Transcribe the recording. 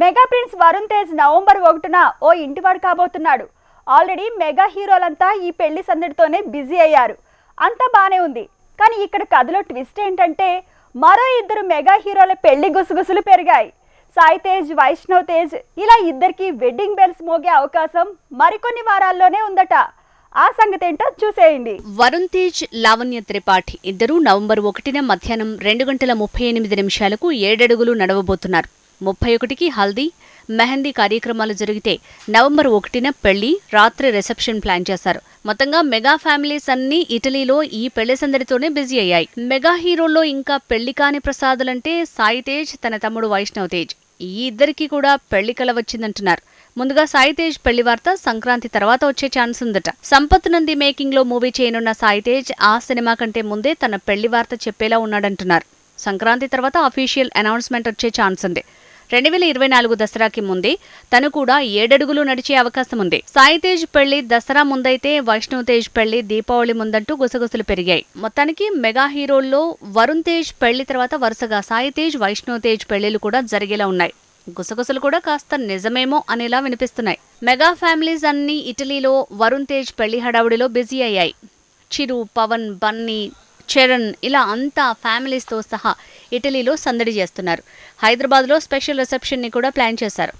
Mega prince Varun Tej November ఒకటిన ఓ ఇంటివాడు కాబోతున్నాడు. Already mega హీరోలంతా ఈ పెళ్ళి సందడితోనే బిజీ అయ్యారు. అంతా బానే ఉంది. కానీ ఇక్కడ కథలో ట్విస్ట్ ఏంటంటే మరో ఇద్దరు మెగా హీరోల పెళ్ళి గుసగుసలు పెరిగాయి. సాయి తేజ్ వైష్ణవ్ తేజ్ ఇలా ఇద్దరికి వెడ్డింగ్ బెల్స్ మోగే అవకాశం మరికొన్ని వారాల్లోనే ఉందట. ఆ సంగతి ఏంటో చూసేయండి. వరుణ్ తేజ్ లావణ్య త్రిపాఠి ఇద్దరూ నవంబర్ ఒకటిన మధ్యాహ్నం రెండు గంటల ముప్పై ఎనిమిది నిమిషాలకు ఏడడుగులు నడవబోతున్నారు. ముప్పై ఒకటికి హల్దీ మెహందీ కార్యక్రమాలు జరిగితే నవంబర్ ఒకటిన పెళ్ళి రాత్రి రిసెప్షన్ ప్లాన్ చేశారు. మొత్తంగా మెగా ఫ్యామిలీస్ అన్ని ఇటలీలో ఈ పెళ్ళి సందడితోనే బిజీ అయ్యాయి. మెగా హీరోల్లో ఇంకా పెళ్ళి కాని ప్రసాదులంటే సాయి తేజ్ తన తమ్ముడు వైష్ణవ్ తేజ్. ఈ ఇద్దరికి కూడా పెళ్ళి కల వచ్చిందంటున్నారు. ముందుగా సాయి తేజ్ పెళ్ళి వార్త సంక్రాంతి తర్వాత వచ్చే ఛాన్స్ ఉందట. సంపత్ నంది మేకింగ్లో మూవీ చేయనున్న సాయి తేజ్ ఆ సినిమా కంటే ముందే తన పెళ్ళి వార్త చెప్పేలా ఉన్నాడంటున్నారు. సంక్రాంతి తర్వాత అఫీషియల్ అనౌన్స్మెంట్ వచ్చే ఛాన్స్ ఉంది. రెండు వేల ఇరవై నాలుగు దసరాకి ముందే తను కూడా ఏడడుగులు నడిచే అవకాశం ఉంది. సాయితేజ్ పెళ్ళి దసరా ముందైతే వైష్ణవ్ తేజ్ పెళ్ళి దీపావళి ముందంటూ గుసగుసలు పెరిగాయి. మొత్తానికి మెగా హీరోల్లో వరుణ్ తేజ్ పెళ్ళి తర్వాత వరుసగా సాయితేజ్ వైష్ణవ్ తేజ్ పెళ్ళిలు కూడా జరిగేలా ఉన్నాయి. గుసగుసలు కూడా కాస్త నిజమేమో అనేలా వినిపిస్తున్నాయి. మెగా ఫ్యామిలీస్ అన్ని ఇటలీలో వరుణ్ తేజ్ పెళ్ళి హడావుడిలో బిజీ అయ్యాయి. చిరు పవన్ బన్నీ చరణ్ ఇలా అంతా ఫ్యామిలీస్తో సహా ఇటలీలో సందడి చేస్తున్నారు. హైదరాబాద్లో స్పెషల్ రిసెప్షన్ని కూడా ప్లాన్ చేశారు.